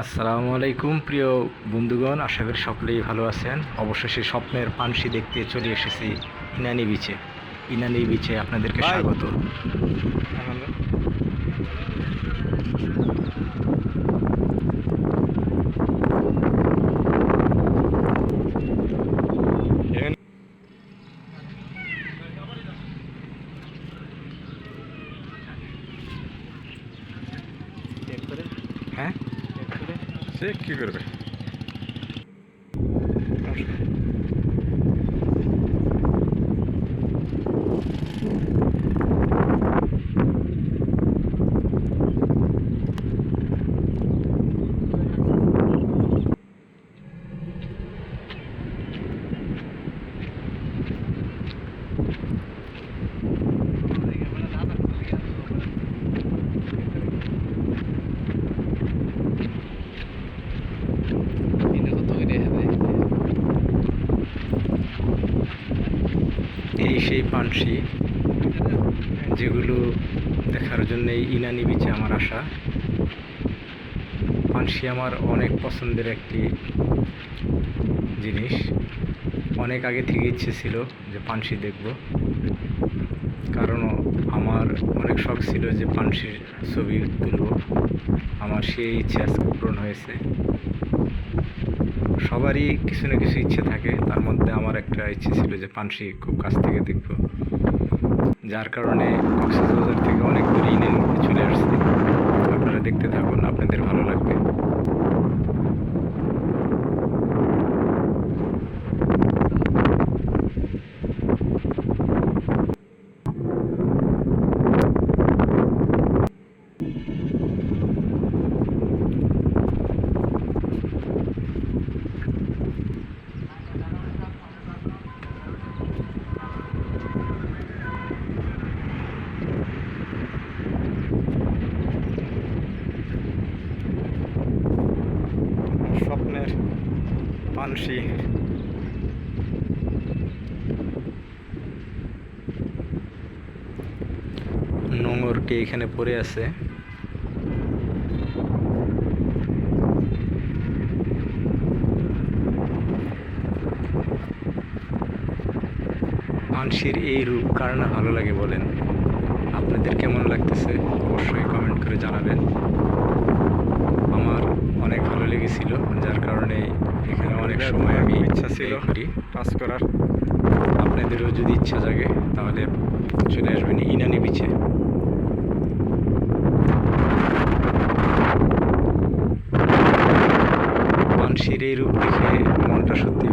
আসসালামু আলাইকুম প্রিয় বন্ধুগণ আশা করি সকলেই ভালো আছেন। অবশেষে স্বপ্নের পানসি দেখতে চলে এসেছি ইনানি বিচে। ইনানি বিচে আপনাদেরকে। স্বাগত। হ্যাঁ? Все की कर Thank you. এই সেই পানসি, যেগুলো দেখার জন্য ইনানি বিচে আমার আশা পানসি আমার অনেক পছন্দের একটি জিনিস। অনেক আগে থেকে ইচ্ছে ছিল যে পানসি দেখব। কারণ আমার অনেক শখ ছিল যে পানসির ছবি তুলব। আমার সেই ইচ্ছে আজকে পূরণ হয়েছে। সবারই কিছু না কিছু ইচ্ছে থাকে। তার মধ্যে আমার একটা ইচ্ছে ছিল যে পানসি খুব কাছ থেকে দেখব। যার কারণে কক্সবাজার থেকে অনেক দূরে ইনেন চলে আসছে। আপনারা দেখতে থাকুন, আপনাদের ভালো লাগবে স্বপ্নের পানসি নোংরকে এখানে পড়ে আছে? পানসির এই রূপ কার না ভালো লাগে বলেন? আপনাদের কেমন লাগতেছে? অবশ্যই কমেন্ট করে জানাবেন। আমার অনেক ভালো লেগেছিল। কারণে এখানে অনেক সময় আমি ইচ্ছা ছিল। কাজ করার আপনাদেরও যদি ইচ্ছা জাগে তাহলে চলে আসবেন ইনানি বিচে মানসির এই রূপ দেখে মনটা সত্যি